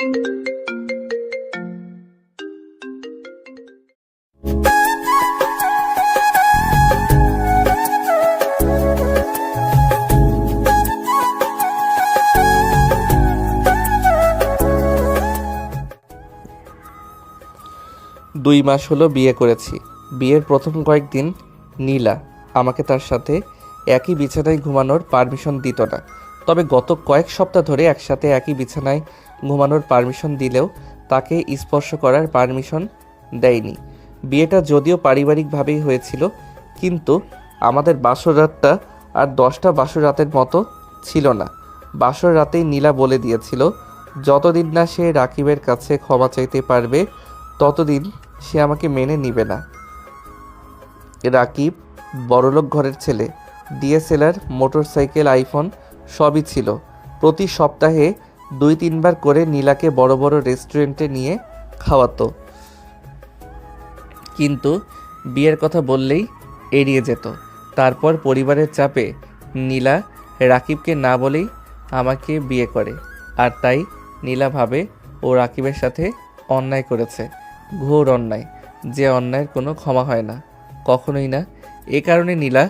দুই মাস হলো বিয়ে করেছি। বিয়ের প্রথম কয়েকদিন নীলা আমাকে তার সাথে একই বিছানায় ঘুমানোর পারমিশন দিত না। তবে গত কয়েক সপ্তাহ ধরে একসাথে একই বিছানায় ঘুমানোর পারমিশন দিলেও তাকে স্পর্শ করার পারমিশন দেয়নি। বিয়েটা যদিও পারিবারিকভাবেই হয়েছিল, কিন্তু আমাদের বাসর রাতটা আর দশটা বাসর রাতের মতো ছিল না। বাসর রাতেই নীলা বলে দিয়েছিল, যতদিন না সে রাকিবের কাছে ক্ষমা চাইতে পারবে, ততদিন সে আমাকে মেনে নিবে না। রাকিব, বড়লোক ঘরের ছেলে, ডিএসএলআর, মোটরসাইকেল, আইফোন, সবই ছিল। প্রতি সপ্তাহে দুই তিনবার করে নীলাকে বড় বড় রেস্টুরেন্টে নিয়ে খাওয়াতো। কিন্তু বিয়ের কথা বললেই এড়িয়ে যেত। তারপর পরিবারের চাপে নীলা রাকিবকে না বলেই আমাকে বিয়ে করে। আর তাই নীলা ভাবে ও রাকিবের সাথে অন্যায় করেছে। ঘোর অন্যায়। যে অন্যায়ের কোনো ক্ষমা হয় না। কখনোই না। এ কারণে নীলা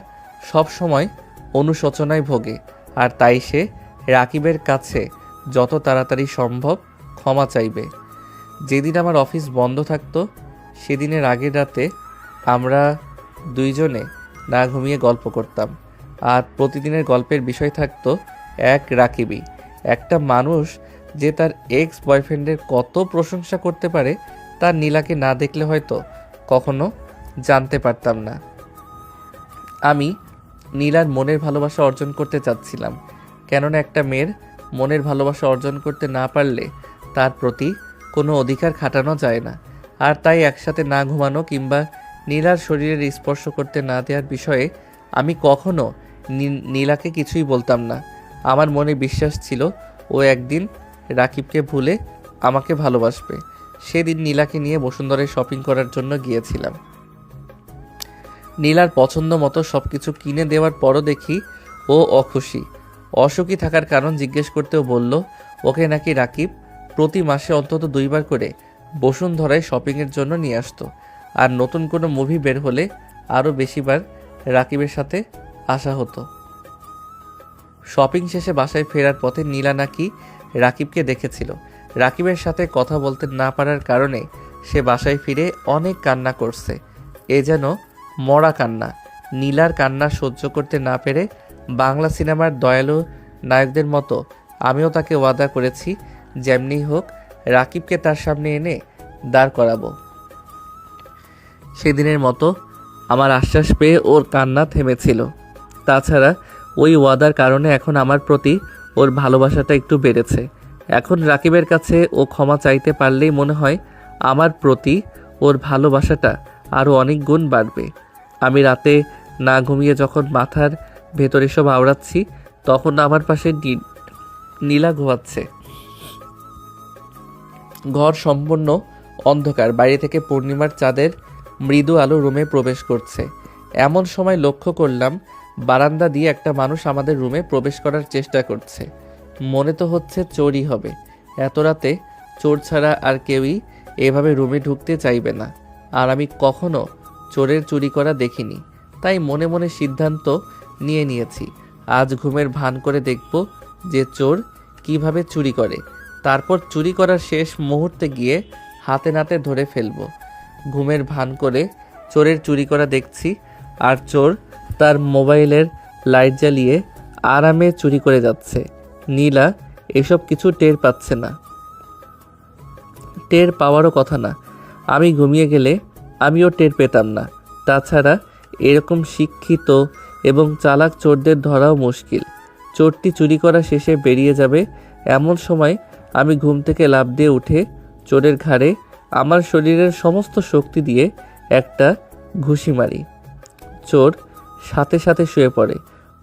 সব সময় অনুশোচনায় ভোগে। আর তাই সে রাকিবের কাছে যত তাড়াতাড়ি সম্ভব ক্ষমা চাইবে। যেদিন আমার অফিস বন্ধ থাকতো, সেদিনের আগের রাতে আমরা দুইজনে না ঘুমিয়ে গল্প করতাম। আর প্রতিদিনের গল্পের বিষয় থাকতো এক রাকিবি একটা মানুষ যে তার এক্স বয়ফ্রেন্ডের কত প্রশংসা করতে পারে তার নীলাকে না দেখলে হয়তো কখনো জানতে পারতাম না। আমি নীলার মনের ভালোবাসা অর্জন করতে চাচ্ছিলাম। কেননা একটা মেয়ের মনের ভালোবাসা অর্জন করতে না পারলে তার প্রতি কোনো অধিকার খাটানো যায় না। আর তাই একসাথে না ঘুমানো কিংবা নীলার শরীরের স্পর্শ করতে না দেওয়ার বিষয়ে আমি কখনো নীলাকে কিছুই বলতাম না। আমার মনে বিশ্বাস ছিল, ও একদিন রাকিবকে ভুলে আমাকে ভালোবাসবে। সেদিন নীলাকে নিয়ে বসুন্ধরায় শপিং করার জন্য গিয়েছিলাম। নীলার পছন্দ মতো সব কিছু কিনে দেওয়ার পরও দেখি ও অখুশি। অসুখী থাকার কারণ জিজ্ঞেস করতেও বলল, ওকে নাকি রাকিব প্রতি মাসে অন্তত দুইবার করে বসুন্ধরায় শপিংয়ের জন্য নিয়ে আসতো। আর নতুন কোনো মুভি বের হলে আরও বেশিবার রাকিবের সাথে আসা হতো। শপিং শেষে বাসায় ফেরার পথে নীলা নাকি রাকিবকে দেখেছিল। রাকিবের সাথে কথা বলতে না পারার কারণে সে বাসায় ফিরে অনেক কান্না করছে। এ যেন মরা কান্না। নীলার কান্না সহ্য করতে না পেরে বাংলা সিনেমার দয়ালু নায়কদের মতো আমিও তাকে ওয়াদা করেছি যেমনি হোক রাকিবকে তার সামনে এনে দাঁড় করাবো। সেদিনের মতো আমার আশ্বাস পেয়ে ওর কান্না থেমেছিল। তাছাড়া ওই ওয়াদার কারণে এখন আমার প্রতি ওর ভালোবাসাটা একটু বেড়েছে। এখন রাকিবের কাছে ও ক্ষমা চাইতে পারলেই মনে হয় আমার প্রতি ওর ভালোবাসাটা আরও অনেক গুণ বাড়বে। আমি রাতে না ঘুমিয়ে যখন মাথার ভেতরে সব আওড়াচ্ছি, তখন আমার পাশে নীলা ঘুমাচ্ছে। ঘর সম্পূর্ণ অন্ধকার, বাইরে থেকে পূর্ণিমার চাঁদের মৃদু আলো রুমে প্রবেশ করছে। এমন সময় লক্ষ্য করলাম, বারান্দা দিয়ে একটা মানুষ আমাদের রুমে প্রবেশ করার চেষ্টা করছে। মনে তো হচ্ছে চোরই হবে। এত রাতে চোর ছাড়া আর কেউই এভাবে রুমে ঢুকতে চাইবে না। আর আমি কখনো চোরের চুরি করা দেখিনি। তাই মনে মনে সিদ্ধান্ত নিয়ে নিয়েছি। আজ ঘুমের ভান করে দেখব যে চোর কীভাবে চুরি করে। তারপর চুরি করার শেষ মুহূর্তে গিয়ে হাতে নাতে ধরে ফেলব। ঘুমের ভান করে চোরের চুরি করা দেখছি, আর চোর তার মোবাইলের লাইট জ্বালিয়ে আরামে চুরি করে যাচ্ছে। নীলা এসব কিছু টের পাচ্ছে না। টের পাওয়ারও কথা না। আমি ঘুমিয়ে গেলে আমিও টের পেতাম না। তাছাড়া এরকম শিক্ষিত এবং চালাক চোরদের ধরাও মুশকিল। চোরটি চুরি করা শেষে বেরিয়ে যাবে। এমন সময় আমি ঘুম থেকে লাফ দিয়ে উঠে চোরের ঘাড়ে আমার শরীরের সমস্ত শক্তি দিয়ে একটা ঘুষি মারি। চোর সাথে সাথে শুয়ে পড়ে।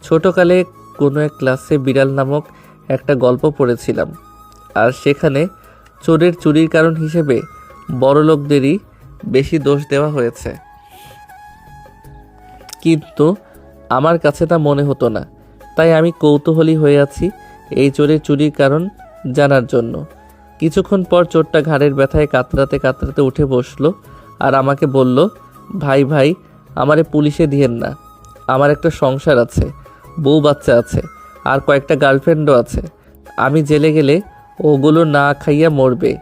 ছোটকালে কোনো এক ক্লাসে বিড়াল নামক একটা গল্প পড়েছিলাম। আর সেখানে চোরের চুরির কারণ হিসেবে বড়লোকদেরই বেশি দোষ দেওয়া হয়েছে। কিন্তু আমার কাছে তা মনে হতো না। তাই আমি কৌতূহলী হয়ে আছি এই চোরের চুরির কারণ জানার জন্য। কিছুক্ষণ পর চোরটা ঘাড়ের ব্যথায় কাতরাতে কাতরাতে উঠে বসল আর আমাকে বলল, ভাই ভাই, আমারে পুলিশে দিয়েন না। আমার একটা সংসার আছে, বউ বাচ্চা আছে, আর কয়েকটা গার্লফ্রেন্ডও আছে। আমি জেলে গেলে ওগুলো না খাইয়া মরবে।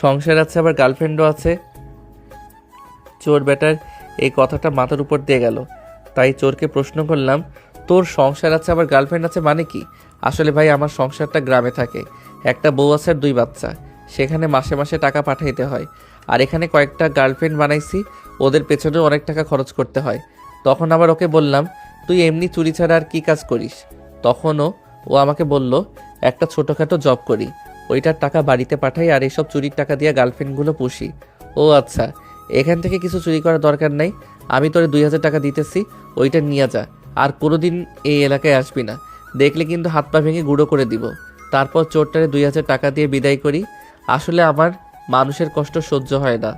সংসার আছে, আবার গার্লফ্রেন্ডও আছে। চোর বেটার এই কথাটা মাথার উপর দিয়ে গেল। তাই চোরকে প্রশ্ন করলাম, তোর সংসার আছে, আবার গার্লফ্রেন্ড আছে মানে কি? আসলে ভাই, আমার সংসারটা গ্রামে থাকে। একটা বউ আছে আর দুই বাচ্চা। সেখানে মাসে মাসে টাকা পাঠাইতে হয়। আর এখানে কয়েকটা গার্লফ্রেন্ড বানাইছি, ওদের পেছনে অনেক টাকা খরচ করতে হয়। তখন আবার ওকে বললাম, তুই এমনি চুরি ছাড়া আর কি কাজ করিস? তখনও ও আমাকে বলল, একটা ছোটোখাটো জব করি। ওইটার টাকা বাড়িতে পাঠাই আর এসব চুরির টাকা দিয়ে গার্লফ্রেন্ডগুলো পুষি। ও আচ্ছা এখান থেকে কিছু চুরি করার দরকার নাই। আমি তোরে দুই হাজার টাকা দিতেছি, ওইটা নিয়ে যা। আর কোনোদিন এই এলাকায় আসবি না। দেখলে কিন্তু হাত পা ভেঙে গুঁড়ো করে দিব। তারপর চোরটারে দুই হাজার টাকা দিয়ে বিদায় করি। আসলে আমার মানুষের কষ্ট সহ্য হয় না।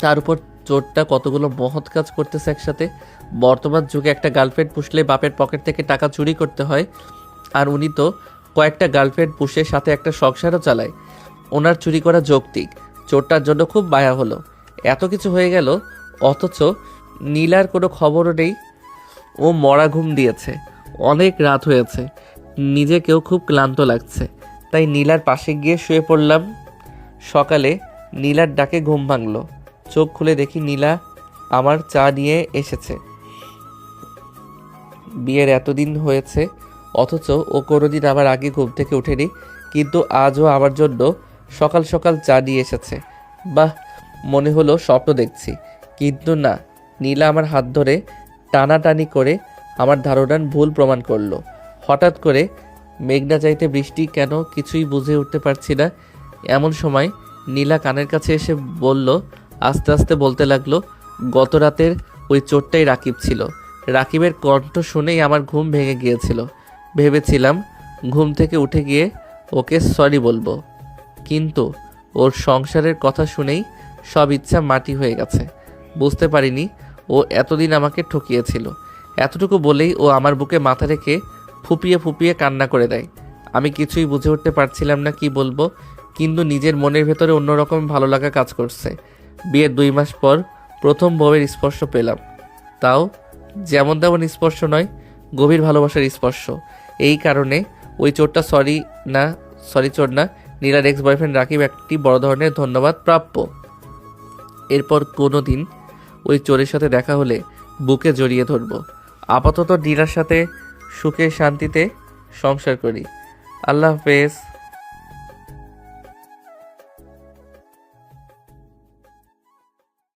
তার উপর চোরটা কতগুলো মহৎ কাজ করতেছে একসাথে। বর্তমান যুগে একটা গার্লফ্রেন্ড পুষলে বাপের পকেট থেকে টাকা চুরি করতে হয়। আর উনি তো কয়েকটা গার্লফ্রেন্ড পুষে সাথে একটা সংসারও চালায়। ওনার চুরি করা যৌক্তিক। চোরটার জন্য খুব মায়া হলো। এত কিছু হয়ে গেল, অথচ নীলার কোনো খবরও নেই। ও মরা ঘুম দিয়েছে, অনেক রাত হয়েছে, নিজেকেও খুব ক্লান্ত লাগছে। তাই নীলার পাশে গিয়ে শুয়ে পড়লাম। সকালে নীলার ডাকে ঘুম ভাঙলো। চোখ খুলে দেখি নীলা আমার চা নিয়ে এসেছে। বিয়ের এতদিন হয়েছে, অথচ ও কোনোদিন আমার আগে ঘুম থেকে ওঠেনি, কিন্তু আজও আমার জন্য সকাল সকাল চা নিয়ে এসেছে। বাহ, মনে হলো স্বপ্ন দেখছি। কিন্তু না, নীলা আমার হাত ধরে টানাটানি করে আমার ধারণার ভুল প্রমাণ করল। হঠাৎ করে মেঘনা চাইতে বৃষ্টি কেন কিছুই বুঝে উঠতে পারছি না। এমন সময় নীলা কানের কাছে এসে বলল, আস্তে আস্তে বলতে লাগল, গত রাতের ওই চোরটাই রাকিব ছিল। রাকিবের কণ্ঠ শুনেই আমার ঘুম ভেঙে গিয়েছিল। ভেবেছিলাম ঘুম থেকে উঠে গিয়ে ওকে সরি বলব। কিন্তু ওর সংসারের কথা শুনেই সব ইচ্ছা মাটি হয়ে গেছে। বুঝতে পারিনি ও এতদিন আমাকে ঠকিয়েছিল। এতটুকু বলেই ও আমার বুকে মাথা রেখে ফুপিয়ে ফুপিয়ে কান্না করে দেয়। আমি কিছুই বুঝে উঠতে পারছিলাম না কি বলব, কিন্তু নিজের মনের ভেতরে অন্যরকম ভালো লাগা কাজ করছে। বিয়ের দুই মাস পর প্রথম বউয়ের স্পর্শ পেলাম। তাও যেমন তেমন স্পর্শ নয়, গভীর ভালোবাসার স্পর্শ। এই কারণে ওই চোরটা সরি না, সরি চোর না নীলার এক্স বয়ফ্রেন্ড রাকিব একটি বড় ধরনের ধন্যবাদ প্রাপ্য। এরপর কোনো দিন ওই চোরের সাথে দেখা হলে বুকে জড়িয়ে ধরব। আপাতত নীলার সাথে সুখে শান্তিতে সংসার করি। আল্লাহ হাফেজ।